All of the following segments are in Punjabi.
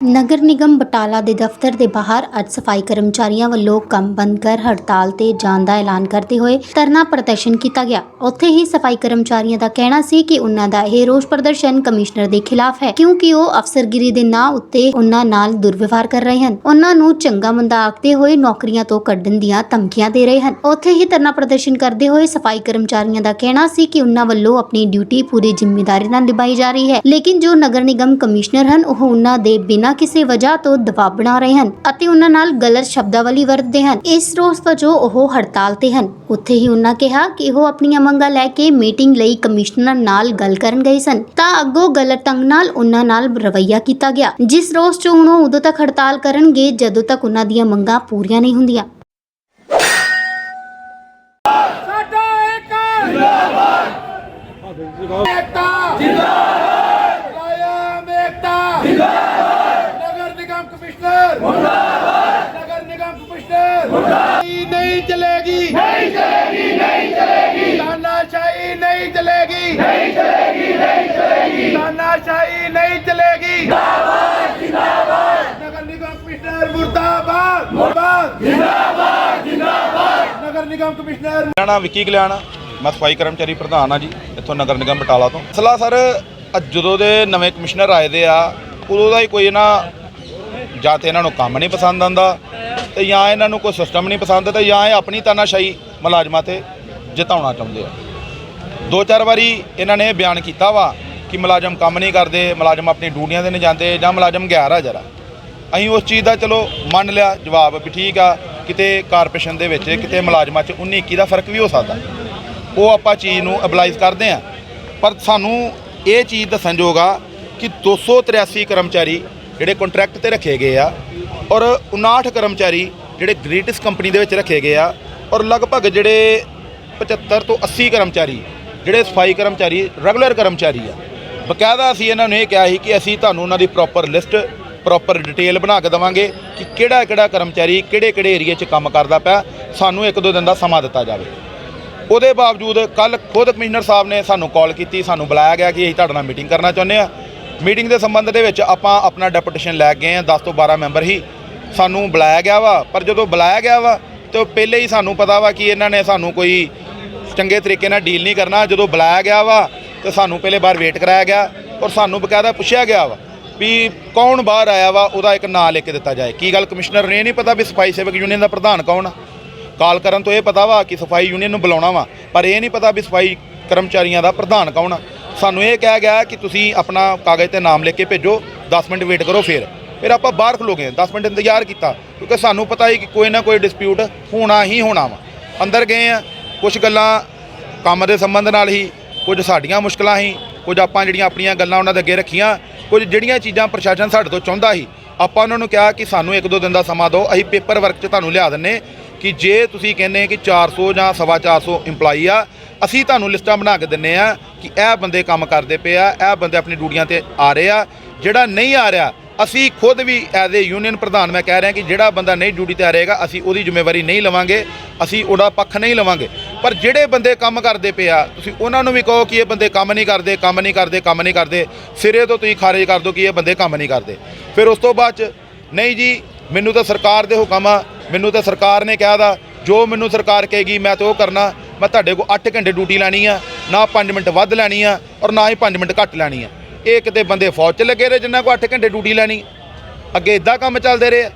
ਨਗਰ ਨਿਗਮ ਬਟਾਲਾ ਦੇ ਦਫ਼ਤਰ ਦੇ ਬਾਹਰ ਅੱਜ ਸਫ਼ਾਈ ਕਰਮਚਾਰੀਆਂ ਵੱਲੋਂ ਕੰਮ ਬੰਦ ਕਰ ਹੜਤਾਲ ਤੇ ਜਾਣ ਦਾ ਐਲਾਨ ਕਰਦੇ ਹੋਏ ਧਰਨਾ ਪ੍ਰਦਰਸ਼ਨ ਕੀਤਾ ਗਿਆ। ਉੱਥੇ ਹੀ ਸਫ਼ਾਈ ਕਰਮਚਾਰੀਆਂ ਦਾ ਕਹਿਣਾ ਸੀ ਕਿ ਉਹਨਾਂ ਦਾ ਇਹ ਰੋਸ ਪ੍ਰਦਰਸ਼ਨ ਕਮਿਸ਼ਨਰ ਦੇ ਖਿਲਾਫ ਹੈ, ਕਿਉਂਕਿ ਉਹ ਅਫਸਰਗਿਰੀ ਦੇ ਨਾਂ ਉੱਤੇ ਉਹਨਾਂ ਨਾਲ ਦੁਰਵਿਵਹਾਰ ਕਰ ਰਹੇ ਹਨ। ਉਹਨਾਂ ਨੂੰ ਚੰਗਾ ਮੰਦਾ ਆਖਦੇ ਹੋਏ ਨੌਕਰੀਆਂ ਤੋਂ ਕੱਢਣ ਦੀਆਂ ਧਮਕੀਆਂ ਦੇ ਰਹੇ ਹਨ। ਉੱਥੇ ਹੀ ਧਰਨਾ ਪ੍ਰਦਰਸ਼ਨ ਕਰਦੇ ਹੋਏ ਸਫ਼ਾਈ ਕਰਮਚਾਰੀਆਂ ਦਾ ਕਹਿਣਾ ਸੀ ਕਿ ਉਹਨਾਂ ਵੱਲੋਂ ਆਪਣੀ ਡਿਊਟੀ ਪੂਰੀ ਜ਼ਿੰਮੇਵਾਰੀ ਨਾਲ ਨਿਭਾਈ ਜਾ ਰਹੀ ਹੈ, ਲੇਕਿਨ ਜੋ ਨਗਰ ਨਿਗਮ ਕਮਿਸ਼ਨਰ ਹਨ, ਉਹ ਉਹਨਾਂ ਦੇ ਬਿਨਾਂ ਕਿਸੇ ਵਜ੍ਹਾ ਤੋਂ ਦਬਾਅ ਬਣਾ ਰਹੇ ਹਨ ਅਤੇ ਉਹਨਾਂ ਨਾਲ ਗਲਤ ਸ਼ਬਦਾਵਲੀ ਵਰਤਦੇ ਹਨ। ਇਸ ਰੋਸ ਵਜੋਂ ਉਹ ਹੜਤਾਲ ਤੇ ਹਨ। ਉੱਥੇ ਹੀ ਉਹਨਾਂ ਕਿਹਾ ਕਿ ਉਹ ਆਪਣੀਆਂ ਮੰਗਾਂ ਲੈ ਕੇ ਮੀਟਿੰਗ ਲਈ ਕਮਿਸ਼ਨਰ ਨਾਲ ਗੱਲ ਕਰਨ ਗਏ ਸਨ। ਤਾਂ ਅੱਗੋਂ ਗਲਤ ਢੰਗ ਨਾਲ ਉਹਨਾਂ ਨਾਲ ਰਵਈਆ ਕੀਤਾ ਗਿਆ, ਜਿਸ ਰੋਸ 'ਚ ਹੁਣ ਉਹ ਉਦੋਂ ਤੱਕ ਹੜਤਾਲ ਕਰਨਗੇ ਜਦੋਂ ਤੱਕ ਉਹਨਾਂ ਦੀਆਂ ਮੰਗਾਂ ਪੂਰੀਆਂ ਨਹੀਂ ਹੁੰਦੀਆਂ ਸਾਡਾ ਇੱਕ ਜਿੰਦਾਬਾਦ ਏਕਤਾ ਜਿੰਦਾਬਾਦ ਕਾਇਮ ਏਕਤਾ ਜਿੰਦਾਬਾਦ ਨਗਰ ਨਿਗਮ ਕਮਿਸ਼ਨਰ ਮੁਰਦਾਬਾਦ ਨਗਰ ਨਿਗਮ ਕਮਿਸ਼ਨਰ ਮੁਰਦਾਬਾਦ ਨਹੀਂ ਚਲੇਗੀ। ਨਹੀਂ ਚਲੇਗੀ ਨਹੀਂ ਚਲੇਗੀ। ਤਾਨਾਸ਼ਾਹੀ ਨਹੀਂ ਚਲੇਗੀ। ਨਹੀਂ ਚਲੇਗੀ ਨਹੀਂ ਚਲੇਗੀ। ਤਾਨਾਸ਼ਾਹੀ ਨਹੀਂ ਚਲੇਗੀ। ਜਿੰਦਾਬਾਦ ਜਿੰਦਾਬਾਦ। ਨਗਰ ਨਿਗਮ ਕਮਿਸ਼ਨਰ ਮੁਰਦਾਬਾਦ। ਮੁਰਦਾਬਾਦ। ਜਿੰਦਾਬਾਦ ਜਿੰਦਾਬਾਦ। ਨਗਰ ਨਿਗਮ ਕਮਿਸ਼ਨਰ। ਮੇਰਾ ਨਾਮ ਵਿੱਕੀ ਕਲਿਆਣ ਮੈਂ ਸਫ਼ਾਈ ਕਰਮਚਾਰੀ ਪ੍ਰਧਾਨ ਆ ਜੀ ਇੱਥੋਂ ਨਗਰ ਨਿਗਮ ਬਟਾਲਾ ਤੋਂ। ਅਸਲਾ ਸਰ ਅੱਜ ਜਦੋਂ ਦੇ ਨਵੇਂ ਕਮਿਸ਼ਨਰ ਆਏ ਦੇ ਆ ਉਦੋਂ ਦਾ ਹੀ ਕੋਈ ਨਾ ਜਾਂ ਤੇ ਇਹਨਾਂ ਨੂੰ ਕੰਮ ਨਹੀਂ ਪਸੰਦ ਆਂਦਾ ਤੇ ਜਾਂ ਇਹਨਾਂ ਨੂੰ ਕੋਈ ਸਿਸਟਮ ਨਹੀਂ ਪਸੰਦ ਤੇ ਜਾਂ ਇਹ ਆਪਣੀ ਤਾਨਾਸ਼ਾਹੀ ਮੁਲਾਜ਼ਮਾਂ ਤੇ ਜਿਤਾਉਣਾ ਚਾਹੁੰਦੇ ਆ। ਦੋ ਚਾਰ ਵਾਰੀ ਇਹਨਾਂ ਨੇ ਬਿਆਨ ਕੀਤਾ ਵਾ ਕਿ ਮੁਲਾਜ਼ਮ ਕੰਮ ਨਹੀਂ ਕਰਦੇ, ਮੁਲਾਜ਼ਮ ਆਪਣੀ ਡਿਊਟੀਆਂ ਤੇ ਨਹੀਂ ਜਾਂਦੇ ਜਾਂ ਮੁਲਾਜ਼ਮ ਗੈਰ ਆ ਜਰਾ। ਅਸੀਂ ਉਸ ਚੀਜ਼ ਦਾ ਚਲੋ ਮੰਨ ਲਿਆ ਜਵਾਬ ਵੀ ਠੀਕ ਆ, ਕਿਤੇ ਕਾਰਪੋਰੇਸ਼ਨ ਦੇ ਵਿੱਚ, ਕਿਤੇ ਮੁਲਾਜ਼ਮਾਂ 'ਚ 19 21 ਦਾ ਫ਼ਰਕ ਵੀ ਹੋ ਸਕਦਾ। ਉਹ ਆਪਾਂ ਚੀਜ਼ ਨੂੰ ਅਬਲਾਈਜ਼ ਕਰਦੇ ਆ। ਪਰ ਸਾਨੂੰ ਇਹ ਚੀਜ਼ ਦੱਸਣ ਯੋਗ ਆ ਕਿ 283 ਕਰਮਚਾਰੀ ਜਿਹੜੇ ਕੰਟਰੈਕਟ ਤੇ ਰੱਖੇ ਗਏ ਆ ਔਰ 59 ਕਰਮਚਾਰੀ ਜਿਹੜੇ ਗ੍ਰੇਟਸ ਕੰਪਨੀ ਦੇ ਵਿੱਚ ਰੱਖੇ ਗਏ ਆ ਔਰ ਲਗਭਗ ਜਿਹੜੇ 75 ਤੋਂ 80 ਕਰਮਚਾਰੀ, ਜਿਹੜੇ ਸਫ਼ਾਈ ਕਰਮਚਾਰੀ ਰੈਗੂਲਰ ਕਰਮਚਾਰੀ ਆ। ਬਕਾਇਦਾ ਅਸੀਂ ਇਹਨਾਂ ਨੂੰ ਇਹ ਕਿਹਾ ਸੀ ਕਿ ਅਸੀਂ ਤੁਹਾਨੂੰ ਉਹਨਾਂ ਦੀ ਪ੍ਰੋਪਰ ਲਿਸਟ ਪ੍ਰੋਪਰ ਡਿਟੇਲ ਬਣਾ ਕੇ ਦੇਵਾਂਗੇ ਕਿ ਕਿਹੜਾ ਕਿਹੜਾ ਕਰਮਚਾਰੀ ਕਿਹੜੇ ਕਿਹੜੇ ਏਰੀਆ 'ਚ ਕੰਮ ਕਰਦਾ ਪਿਆ, ਸਾਨੂੰ ਇੱਕ ਦੋ ਦਿਨ ਦਾ ਸਮਾਂ ਦਿੱਤਾ ਜਾਵੇ। ਉਹਦੇ ਬਾਵਜੂਦ ਕੱਲ ਖੁਦ ਕਮਿਸ਼ਨਰ ਸਾਹਿਬ ਨੇ ਸਾਨੂੰ ਕਾਲ ਕੀਤੀ, ਸਾਨੂੰ ਬੁਲਾਇਆ ਗਿਆ ਕਿ ਅਸੀਂ ਤੁਹਾਡੇ ਨਾਲ ਮੀਟਿੰਗ ਕਰਨਾ ਚਾਹੁੰਦੇ ਆ। ਮੀਟਿੰਗ ਦੇ ਸੰਬੰਧ ਦੇ ਵਿੱਚ ਆਪਾਂ ਆਪਣਾ ਡੈਪੂਟੇਸ਼ਨ ਲੈ ਕੇ ਗਏ ਆ 10 ਤੋਂ 12 ਮੈਂਬਰ ਹੀ। ਸਾਨੂੰ ਬੁਲਾਇਆ ਗਿਆ ਵਾ, ਪਰ ਜਦੋਂ ਬੁਲਾਇਆ ਗਿਆ ਵਾ, ਤੇ ਪਹਿਲੇ ਹੀ ਸਾਨੂੰ ਪਤਾ ਵਾ ਕਿ ਇਹਨਾਂ ਨੇ ਸਾਨੂੰ ਕੋਈ ਚੰਗੇ ਤਰੀਕੇ ਨਾਲ ਡੀਲ ਨਹੀਂ ਕਰਨਾ। ਜਦੋਂ ਬੁਲਾਇਆ ਗਿਆ ਵਾ, ਤੇ ਸਾਨੂੰ ਪਹਿਲੇ ਬਾਰ ਵੇਟ ਕਰਾਇਆ ਗਿਆ ਔਰ ਸਾਨੂੰ ਬਕਾਇਦਾ ਪੁੱਛਿਆ ਗਿਆ ਵਾ ਵੀ ਕੌਣ ਬਾਹਰ ਆਇਆ ਵਾ, ਉਹਦਾ ਇੱਕ ਨਾਂ ਲਿਖ ਕੇ ਦਿੱਤਾ ਜਾਏ। ਕੀ ਗੱਲ ਕਮਿਸ਼ਨਰ ਨੇ ਇਹ ਨਹੀਂ ਪਤਾ ਵੀ ਸਫ਼ਾਈ ਸੇਵਕ ਯੂਨੀਅਨ ਦਾ ਪ੍ਰਧਾਨ ਕੌਣ ਆ? ਕਾਲ ਕਰਨ ਤੋਂ ਇਹ ਪਤਾ ਵਾ ਕਿ ਸਫ਼ਾਈ ਯੂਨੀਅਨ ਨੂੰ ਬੁਲਾਉਣਾ ਵਾ, ਪਰ ਇਹ ਨਹੀਂ ਪਤਾ ਵੀ ਸਫ਼ਾਈ ਕਰਮਚਾਰੀਆਂ ਦਾ ਪ੍ਰਧਾਨ ਕੌਣ ਆ। ਸਾਨੂੰ ਇਹ ਕਿਹਾ ਗਿਆ ਕਿ ਤੁਸੀਂ ਆਪਣਾ ਕਾਗਜ਼ ਤੇ ਨਾਮ ਲਿਖ ਕੇ ਭੇਜੋ 10 ਮਿੰਟ ਵੇਟ ਕਰੋ ਫਿਰ। ਫਿਰ ਆਪਾਂ ਬਾਹਰ ਖਲੋ ਗਏ 10 ਮਿੰਟ ਇੰਤਜ਼ਾਰ ਕੀਤਾ, ਕਿਉਂਕਿ ਸਾਨੂੰ ਪਤਾ ਹੀ ਕਿ ਕੋਈ ਨਾ ਕੋਈ ਡਿਸਪਿਊਟ ਹੋਣਾ ਹੀ ਹੋਣਾ ਵਾ। ਅੰਦਰ ਗਏ ਆ ਕੁਝ ਗੱਲਾਂ ਕੰਮ ਦੇ ਸੰਬੰਧ ਨਾਲ ਹੀ, ਕੁਝ ਸਾਡੀਆਂ ਮੁਸ਼ਕਲਾਂ ਸੀ ਕੁਝ ਆਪਾਂ ਜਿਹੜੀਆਂ ਆਪਣੀਆਂ ਗੱਲਾਂ ਉਹਨਾਂ ਦੇ ਅੱਗੇ ਰੱਖੀਆਂ, ਕੁਝ ਜਿਹੜੀਆਂ ਚੀਜ਼ਾਂ ਪ੍ਰਸ਼ਾਸਨ ਸਾਡੇ ਤੋਂ ਚਾਹੁੰਦਾ ਸੀ, ਆਪਾਂ ਉਹਨਾਂ ਨੂੰ ਕਿਹਾ ਕਿ ਸਾਨੂੰ ਇੱਕ ਦੋ ਦਿਨ ਦਾ ਸਮਾਂ ਦਿਓ, ਅਸੀਂ ਪੇਪਰ ਵਰਕ 'ਚ ਤੁਹਾਨੂੰ ਲਿਆ ਦਿੰਨੇ ਕਿ ਜੇ ਤੁਸੀਂ ਕਹਿੰਦੇ ਕਿ 400 ਜਾਂ ਸਵਾ 400 EMPLOYE ਆ, ਅਸੀਂ ਤੁਹਾਨੂੰ ਲਿਸਟਾਂ ਬਣਾ ਕੇ ਦਿੰਨੇ ਆ ਕਿ ਇਹ ਬੰਦੇ ਕੰਮ ਕਰਦੇ ਪਏ ਆ, ਇਹ ਬੰਦੇ ਆਪਣੀ ਡਿਊਟੀਆਂ ਤੇ ਆ ਰਹੇ ਆ, ਜਿਹੜਾ ਨਹੀਂ ਆ ਰਿਹਾ ਅਸੀਂ ਖੁਦ ਵੀ ਐਜ਼ ਏ ਯੂਨੀਅਨ ਪ੍ਰਧਾਨ, ਮੈਂ ਕਹਿ ਰਿਹਾ ਕਿ ਜਿਹੜਾ ਬੰਦਾ ਨਹੀਂ ਡਿਊਟੀ ਤੇ ਆ ਰਹੇਗਾ, ਅਸੀਂ ਉਹਦੀ ਜ਼ਿੰਮੇਵਾਰੀ ਨਹੀਂ ਲਵਾਂਗੇ, ਅਸੀਂ ਉਹਦਾ ਪੱਖ ਨਹੀਂ ਲਵਾਂਗੇ। ਪਰ ਜਿਹੜੇ ਬੰਦੇ ਕੰਮ ਕਰਦੇ ਪਏ ਆ, ਤੁਸੀਂ ਉਹਨਾਂ ਨੂੰ ਵੀ ਕਹੋ ਕਿ ਇਹ ਬੰਦੇ ਕੰਮ ਨਹੀਂ ਕਰਦੇ, ਕੰਮ ਨਹੀਂ ਕਰਦੇ, ਕੰਮ ਨਹੀਂ ਕਰਦੇ। ਸਿਰੇ ਤੋਂ ਤੁਸੀਂ ਖਾਰਜ ਕਰ ਦਿਓ ਕਿ ਇਹ ਬੰਦੇ ਕੰਮ ਨਹੀਂ ਕਰਦੇ। ਫਿਰ ਉਸ ਤੋਂ ਬਾਅਦ ਚ, ਨਹੀਂ ਜੀ, ਮੈਨੂੰ ਤਾਂ ਸਰਕਾਰ ਦੇ ਹੁਕਮ ਆ, ਮੈਨੂੰ ਤਾਂ ਸਰਕਾਰ ਨੇ ਕਿਹਾ ਦਾ ਜੋ ਮੈਨੂੰ ਸਰਕਾਰ ਕਹੇਗੀ, ਮੈਂ ਤਾਂ ਉਹ ਕਰਨਾ। ਮੈਂ ਤੁਹਾਡੇ ਕੋਲ 8 ਘੰਟੇ ਡਿਊਟੀ ਲੈਣੀ ਆ, ਨਾ 5 ਮਿੰਟ ਵੱਧ ਲੈਣੀ ਆ, ਔਰ ਨਾ ਹੀ 5 ਮਿੰਟ ਘੱਟ ਲੈਣੀ ਆ। ਇਹ ਕਿਤੇ ਬੰਦੇ ਫੌਜ 'ਚ ਲੱਗੇ ਰਹੇ ਜਿੰਨਾ ਕੋ 8 ਘੰਟੇ ਡਿਊਟੀ ਲੈਣੀ। ਅੱਗੇ ਇਦਾਂ ਕੰਮ ਚੱਲਦੇ ਰਹੇ ਆ।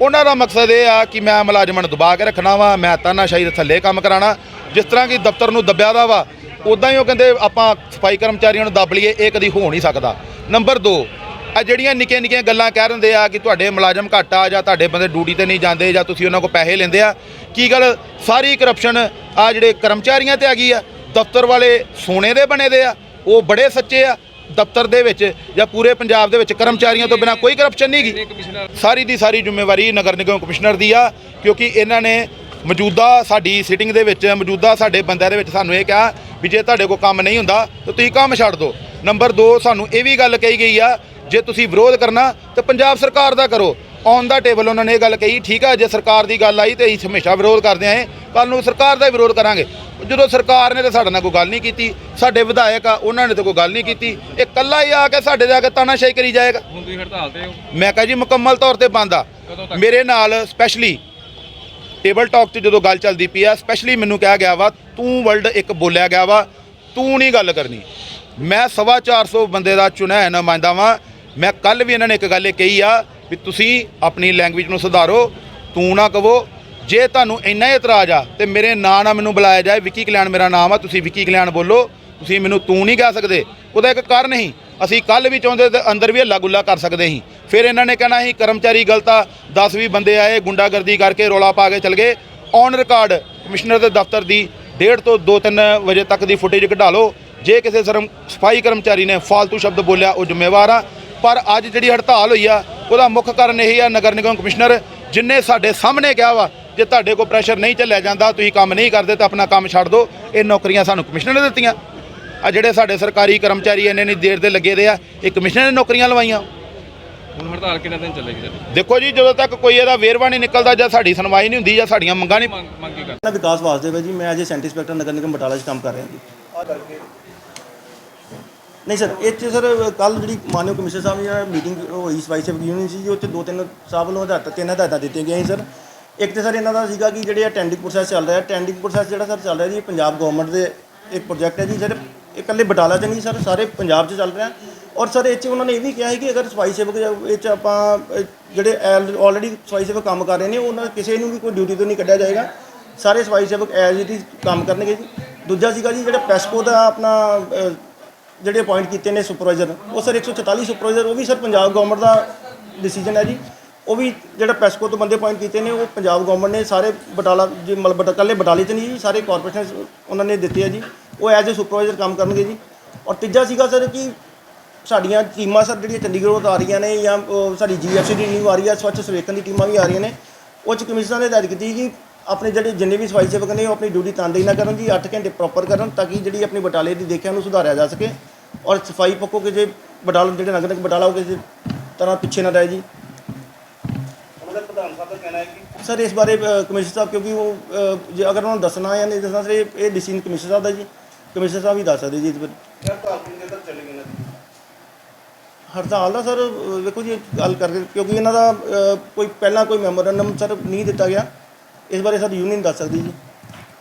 ਉਹਨਾਂ ਦਾ ਮਕਸਦ ਇਹ ਆ ਕਿ ਮੈਂ ਮੁਲਾਜ਼ਮਾਂ ਨੂੰ ਦਬਾ ਕੇ ਰੱਖਣਾ ਵਾ, ਮੈਂ ਤਾਨਾਸ਼ਾਹੀ ਦੇ ਥੱਲੇ ਕੰਮ ਕਰਾਣਾ। ਜਿਸ ਤਰ੍ਹਾਂ ਕਿ ਦਫ਼ਤਰ ਨੂੰ ਦੱਬਿਆ ਦਾ ਵਾ ਉਦਾਂ ਹੀ ਉਹ ਕਹਿੰਦੇ ਆਪਾਂ ਸਫ਼ਾਈ ਕਰਮਚਾਰੀਆਂ ਨੂੰ ਦੱਬ ਲਈਏ, ਇਹ ਕਦੀ ਹੋ ਨਹੀਂ ਸਕਦਾ। ਨੰਬਰ 2 ਆ ਜਿਹੜੀਆਂ ਨਿੱਕੀਆਂ ਨਿੱਕੀਆਂ ਗੱਲਾਂ ਕਹਿ ਦਿੰਦੇ ਆ ਕਿ ਤੁਹਾਡੇ ਮੁਲਾਜ਼ਮ ਘੱਟ ਆ ਜਾਂ ਤੁਹਾਡੇ ਬੰਦੇ ਡਿਊਟੀ ਤੇ ਨਹੀਂ ਜਾਂਦੇ ਜਾਂ ਤੁਸੀਂ ਉਹਨਾਂ ਕੋਲ ਪੈਸੇ ਲੈਂਦੇ ਆ, ਕੀ ਗੱਲ? ਸਾਰੀ ਕਰਪਸ਼ਨ ਆ ਜਿਹੜੇ ਕਰਮਚਾਰੀਆਂ ਤੇ ਆ ਗਈ ਆ, ਦਫ਼ਤਰ ਵਾਲੇ ਸੋਨੇ ਦੇ ਬਣੇ ਦੇ ਆ, ਉਹ ਬੜੇ ਸੱਚੇ ਆ। ਦਫ਼ਤਰ ਦੇ ਵਿੱਚ ਜਾਂ ਪੂਰੇ ਪੰਜਾਬ ਦੇ ਵਿੱਚ ਕਰਮਚਾਰੀਆਂ ਤੋਂ ਬਿਨਾਂ ਕੋਈ ਕਰਪਸ਼ਨ ਨਹੀਂ ਹੈਗੀ ਸਾਰੀ ਦੀ ਸਾਰੀ ਜ਼ਿੰਮੇਵਾਰੀ ਨਗਰ ਨਿਗਮ ਕਮਿਸ਼ਨਰ ਦੀ ਆ, ਕਿਉਂਕਿ ਇਹਨਾਂ ਨੇ ਮੌਜੂਦਾ ਸਾਡੀ ਸਿਟਿੰਗ ਦੇ ਵਿੱਚ, ਮੌਜੂਦਾ ਸਾਡੇ ਬੰਦਿਆਂ ਦੇ ਵਿੱਚ ਸਾਨੂੰ ਇਹ ਕਿਹਾ ਵੀ ਜੇ ਤੁਹਾਡੇ ਕੋਲ ਕੰਮ ਨਹੀਂ ਹੁੰਦਾ ਤਾਂ ਤੁਸੀਂ ਕੰਮ ਛੱਡ ਦਿਓ। ਨੰਬਰ 2 ਸਾਨੂੰ ਇਹ ਵੀ ਗੱਲ ਕਹੀ ਗਈ ਆ, ਜੇ ਤੁਸੀਂ ਵਿਰੋਧ ਕਰਨਾ ਤਾਂ ਪੰਜਾਬ ਸਰਕਾਰ ਦਾ ਕਰੋ। ਔਨ ਦਾ ਟੇਬਲ ਉਹਨਾਂ ਨੇ ਇਹ ਗੱਲ ਕਹੀ, ਠੀਕ ਆ, ਜੇ ਸਰਕਾਰ ਦੀ ਗੱਲ ਆਈ ਤੇ ਅਸੀਂ ਹਮੇਸ਼ਾ ਵਿਰੋਧ ਕਰਦੇ ਆਏ ਕੱਲ ਨੂੰ ਸਰਕਾਰ ਦਾ ਵਿਰੋਧ ਕਰਾਂਗੇ। ਜਦੋਂ ਸਰਕਾਰ ਨੇ ਤਾਂ ਸਾਡੇ ਨਾਲ ਕੋਈ ਗੱਲ ਨਹੀਂ ਕੀਤੀ ਸਾਡੇ ਵਿਧਾਇਕ ਆ ਉਹਨਾਂ ਨੇ ਤਾਂ ਕੋਈ ਗੱਲ ਨਹੀਂ ਕੀਤੀ ਇਹ ਕੱਲਾ ਹੀ ਆ ਕੇ ਸਾਡੇ ਦੇ ਆ ਕੇ ਤਾਨਾਸ਼ਾਹੀ ਕਰੀ ਜਾਏਗਾ। ਹੁਣ ਤੁਸੀਂ ਹੜਤਾਲ ਤੇ ਹੋ? ਮੈਂ ਕਹਾਂ ਜੀ ਮੁਕੰਮਲ ਤੌਰ ਤੇ ਬੰਦ ਆ। ਕਦੋਂ ਤੱਕ? ਮੇਰੇ ਨਾਲ ਸਪੈਸ਼ਲੀ ਟੇਬਲ ਟਾਕ 'ਚ ਜਦੋਂ ਗੱਲ ਚੱਲਦੀ ਪਈ ਆ ਸਪੈਸ਼ਲੀ ਮੈਨੂੰ ਕਿਹਾ ਗਿਆ ਵਾ ਤੂੰ ਵਰਲਡ ਇੱਕ ਬੋਲਿਆ ਗਿਆ ਵਾ ਤੂੰ ਨਹੀਂ ਗੱਲ ਕਰਨੀ। ਮੈਂ ਸਵਾ 400 ਬੰਦੇ ਦਾ ਚੁਣਿਆ ਹੈ ਨੁਮਾਇੰਦਾ ਵਾਂ। ਮੈਂ ਕੱਲ ਵੀ ਇਹਨਾਂ ਨੇ ਇੱਕ ਗੱਲ ਇਹ ਕਹੀ ਆ ਵੀ ਤੁਸੀਂ ਆਪਣੀ ਲੈਂਗੁਏਜ ਨੂੰ ਸੁਧਾਰੋ ਤੂੰ ਨਾ ਕਹੋ ਜੇ ਤੁਹਾਨੂੰ ਇੰਨਾ ਹੀ ਇਤਰਾਜ਼ ਆ ਤੇ ਮੇਰੇ ਨਾਂ ਨਾਲ ਮੈਨੂੰ ਬੁਲਾਇਆ ਜਾਏ, ਵਿੱਕੀ ਕਲਿਆਣ ਮੇਰਾ ਨਾਮ ਆ, ਤੁਸੀਂ ਵਿੱਕੀ ਕਲਿਆਣ ਬੋਲੋ, ਤੁਸੀਂ ਮੈਨੂੰ ਤੂੰ ਨਹੀਂ ਕਹਿ ਸਕਦੇ, ਉਹਦਾ ਇੱਕ ਕਾਰਨ ਹੀ ਅਸੀਂ ਕੱਲ ਵੀ ਚਾਹੁੰਦੇ ਤੇ ਅੰਦਰ ਵੀ ਹੱਲਾ ਗੁੱਲਾ ਕਰ ਸਕਦੇ ਸੀ। ਫਿਰ ਇਹਨਾਂ ਨੇ ਕਹਿਣਾ ਸੀ, ਕਰਮਚਾਰੀ ਗਲਤ ਆ 10 ਵੀ ਬੰਦੇ ਆਏ, ਗੁੰਡਾਗਰਦੀ ਕਰਕੇ ਰੋਲਾ ਪਾ ਕੇ ਚਲ ਗਏ। ਔਨ ਰਿਕਾਰਡ ਕਮਿਸ਼ਨਰ ਦੇ ਦਫ਼ਤਰ ਦੀ ਡੇਢ ਤੋਂ 2-3 ਵਜੇ ਤੱਕ ਦੀ ਫੁਟੇਜ ਕਢਾ ਲਓ। ਜੇ ਕਿਸੇ ਸਰਮ, ਸਫ਼ਾਈ ਕਰਮਚਾਰੀ ਨੇ ਫਾਲਤੂ ਸ਼ਬਦ ਬੋਲਿਆ, ਉਹ ਜ਼ਿੰਮੇਵਾਰ ਆ। ਪਰ ਅੱਜ ਜਿਹੜੀ ਹੜਤਾਲ ਹੋਈ ਆ, ਉਹਦਾ ਮੁੱਖ ਕਾਰਨ ਇਹ ਆ, ਨਗਰ ਨਿਗਮ ਕਮਿਸ਼ਨਰ ਜਿਨੇ ਸਾਡੇ ਸਾਹਮਣੇ ਕਿਹਾ ਵਾ ਜੇ ਤੁਹਾਡੇ ਕੋਲ ਪ੍ਰੈਸ਼ਰ ਨਹੀਂ ਚੱਲਿਆ ਜਾਂਦਾ ਤੁਸੀਂ ਕੰਮ ਨਹੀਂ ਕਰਦੇ ਤਾਂ ਆਪਣਾ ਕੰਮ ਛੱਡ ਦਿਓ। ਇਹ ਨੌਕਰੀਆਂ ਸਾਨੂੰ ਕਮਿਸ਼ਨਰ ਨੇ ਦਿੱਤੀਆਂ। ਆ ਜਿਹੜੇ ਸਾਡੇ ਸਰਕਾਰੀ ਕਰਮਚਾਰੀ ਇੰਨੇ ਨਹੀਂ ਦੇਰ ਦੇ ਲੱਗੇ ਦੇ ਆ ਇਹ ਕਮਿਸ਼ਨਰ ਨੇ ਨੌਕਰੀਆਂ ਲਵਾਈਆਂ। ਹੁਣ ਹੜਤਾਲ ਕਿੰਨੇ ਦਿਨ ਚੱਲੇਗੀ ਤੁਹਾਡੀ ਦੇਖੋ ਜੀ ਜਦੋਂ ਤੱਕ ਕੋਈ ਇਹਦਾ ਵੇਰਵਾ ਨਹੀਂ ਨਿਕਲਦਾ ਜਾਂ ਸਾਡੀ ਸੁਣਵਾਈ ਨਹੀਂ ਹੁੰਦੀ ਜਾਂ ਸਾਡੀਆਂ ਮੰਗਾਂ ਨਹੀਂ ਮੰਗ ਕਰ ਵਿਕਾਸ ਵਾਸਦੇਵ ਹੈ ਜੀ ਮੈਂ ਅਜੇ ਸੈਂਟ ਇੰਸਪੈਕਟਰ ਨਗਰ ਨਿਗਮ ਬਟਾਲਾ 'ਚ ਕੰਮ ਕਰ ਰਿਹਾ ਜੀ। ਨਹੀਂ ਸਰ ਇਹ 'ਚ ਸਰ ਕੱਲ ਜਿਹੜੀ ਮਾਨਯੋਗ ਕਮਿਸ਼ਨਰ ਸਾਹਿਬ ਦੀ ਮੀਟਿੰਗ ਹੋਈ ਸਫ਼ਾਈ ਸੇਵਕ ਯੂਨੀਅਨ ਸੀ ਜੀ 'ਚ ਦੋ ਤਿੰਨ ਸਾਹਿਬ ਵੱਲੋਂ ਹਦਾਇਤਾਂ ਤਿੰਨ ਹਦਾਇਤਾਂ ਦਿੱਤੀਆਂ ਗਈਆਂ ਸੀ ਸਰ। ਇੱਕ ਤੇ ਸਰ ਇਹਨਾਂ ਦਾ ਸੀਗਾ ਕਿ ਜਿਹੜੇ ਟੈਂਡਿੰਗ ਪ੍ਰੋਸੈਸ ਚੱਲ ਰਿਹਾ ਟੈਂਡਿੰਗ ਪ੍ਰੋਸੈਸ ਜਿਹੜਾ ਸਰ ਚੱਲ ਰਿਹਾ ਜੀ ਇਹ ਪੰਜਾਬ ਗਵਰਨਮੈਂਟ ਦੇ ਇੱਕ ਪ੍ਰੋਜੈਕਟ ਹੈ ਜੀ ਸਰ ਇਹ ਇਕੱਲੇ ਬਟਾਲਾ 'ਚ ਨਹੀਂ ਸਰ ਸਾਰੇ ਪੰਜਾਬ 'ਚ ਚੱਲ ਰਿਹਾ। ਔਰ ਸਰ ਇਹ 'ਚ ਉਹਨਾਂ ਨੇ ਇਹ ਵੀ ਕਿਹਾ ਹੈ ਕਿ ਅਗਰ ਸਫ਼ਾਈ ਸੇਵਕ ਇਹ 'ਚ ਆਪਾਂ ਅਹ, ਜਿਹੜੇ ਆਲਰੇਡੀ ਸਫ਼ਾਈ ਸੇਵਕ ਕੰਮ ਕਰ ਰਹੇ ਨੇ ਉਹਨਾਂ ਕਿਸੇ ਨੂੰ ਵੀ ਕੋਈ ਡਿਊਟੀ ਤੋਂ ਨਹੀਂ ਕੱਢਿਆ ਜਾਏਗਾ। ਸਾਰੇ ਸਫ਼ਾਈ ਸੇਵਕ ਐਜ਼ ਇਟ ਇਜ਼ ਕੰਮ ਕਰਨਗੇ ਜੀ। ਦੂਜਾ ਸੀਗਾ ਜੀ ਜਿਹੜਾ ਪੈਸਕੋ ਦਾ ਆਪਣਾ ਜਿਹੜੇ ਅਪਾਇੰਟ ਕੀਤੇ ਨੇ ਸੁਪਰਵਾਈਜ਼ਰ ਉਹ ਸਰ 144 ਸੁਪਰਵਾਈਜ਼ਰ ਉਹ ਵੀ ਸਰ ਪੰਜਾਬ ਗਵਰਨਮੈਂਟ ਦਾ ਡਿਸੀਜਨ ਹੈ ਜੀ। ਉਹ ਵੀ ਜਿਹੜਾ ਪੈਸਕੋ ਤੋਂ ਬੰਦੇ ਅਪਾਇੰਟ ਕੀਤੇ ਨੇ, ਉਹ ਪੰਜਾਬ ਗਵਰਨਮੈਂਟ ਨੇ ਸਾਰੇ ਬਟਾਲਾ, ਜੀ ਮਤਲਬ ਬਟਾ, ਇਕੱਲੇ ਬਟਾਲੇ 'ਚ ਨਹੀਂ ਜੀ, ਸਾਰੇ ਕਾਰਪੋਰੇਸ਼ਨ ਉਹਨਾਂ ਨੇ ਦਿੱਤੇ ਆ ਜੀ। ਉਹ ਐਜ਼ ਅ ਸੁਪਰਵਾਈਜ਼ਰ ਕੰਮ ਕਰਨਗੇ ਜੀ। ਔਰ ਤੀਜਾ ਸੀਗਾ ਸਰ ਕਿ ਸਾਡੀਆਂ ਟੀਮਾਂ ਸਰ ਜਿਹੜੀਆਂ ਚੰਡੀਗੜ੍ਹੋਂ ਤੋਂ ਆ ਰਹੀਆਂ ਨੇ ਜਾਂ ਉਹ ਸਾਡੀ ਜੀਐਫਸੀ ਦੀ ਟੀਮ ਆ ਰਹੀ ਹੈ ਸਵੱਛ ਸਰਵੇਖਣ ਦੀ ਟੀਮਾਂ ਵੀ ਆ ਰਹੀਆਂ ਨੇ, ਉਹ 'ਚ ਕਮਿਸ਼ਨਰ ਨੇ ਹਦਾਇਤ ਕੀਤੀ ਕਿ ਆਪਣੇ ਜਿਹੜੇ ਜਿੰਨੇ ਵੀ ਸਫ਼ਾਈ ਸੇਵਕ ਨੇ ਉਹ ਆਪਣੀ ਡਿਊਟੀ ਤਨਦੇਹੀ ਨਾਲ ਕਰਨ ਜੀ 8 ਘੰਟੇ ਪ੍ਰੋਪਰ ਕਰਨ ਤਾਂ ਕਿ ਜਿਹੜੀ ਆਪਣੀ ਬਟਾਲੇ ਦੀ ਦੇਖਿਆ ਨੂੰ ਸੁਧਾਰਿਆ ਜਾ ਸਕੇ। ਔਰ ਸਫ਼ਾਈ ਪੱਖੋਂ ਕਿਸੇ ਬਟਾਲਾ, ਜਿਹੜੇ ਨਗਰ ਨਿਗਮ ਬਟਾਲਾ ਉਹ ਕਿਸੇ ਤਰ੍ਹਾਂ ਪਿੱਛੇ ਨਾ ਰਹੇ ਜੀ। ਸਰ ਇਸ ਬਾਰੇ ਕਮਿਸ਼ਨਰ ਸਾਹਿਬ ਕਿਉਂਕਿ ਉਹ ਅ, ਜੇ ਅਗਰ ਉਹਨਾਂ ਨੂੰ ਦੱਸਣਾ ਜਾਂ ਨਹੀਂ ਦੱਸਣਾ ਸਰ ਇਹ ਇਹ ਡਿਸੀਜਨ ਕਮਿਸ਼ਨਰ ਸਾਹਿਬ ਦਾ ਜੀ। ਕਮਿਸ਼ਨਰ ਸਾਹਿਬ ਹੀ ਦੱਸ ਸਕਦੇ ਜੀ ਇਸ ਬਾਰੇ। ਹੜਤਾਲ ਦਾ ਸਰ ਅ, ਵੇਖੋ ਜੀ ਗੱਲ ਕਰਕੇ ਕਿਉਂਕਿ ਇਹਨਾਂ ਦਾ ਕੋਈ ਪਹਿਲਾਂ ਕੋਈ ਮੈਮੋਰੰਡਮ ਸਰ ਨਹੀਂ ਦਿੱਤਾ ਗਿਆ। ਇਸ ਬਾਰੇ ਸਰ ਯੂਨੀਅਨ ਦੱਸ ਸਕਦੀ ਜੀ।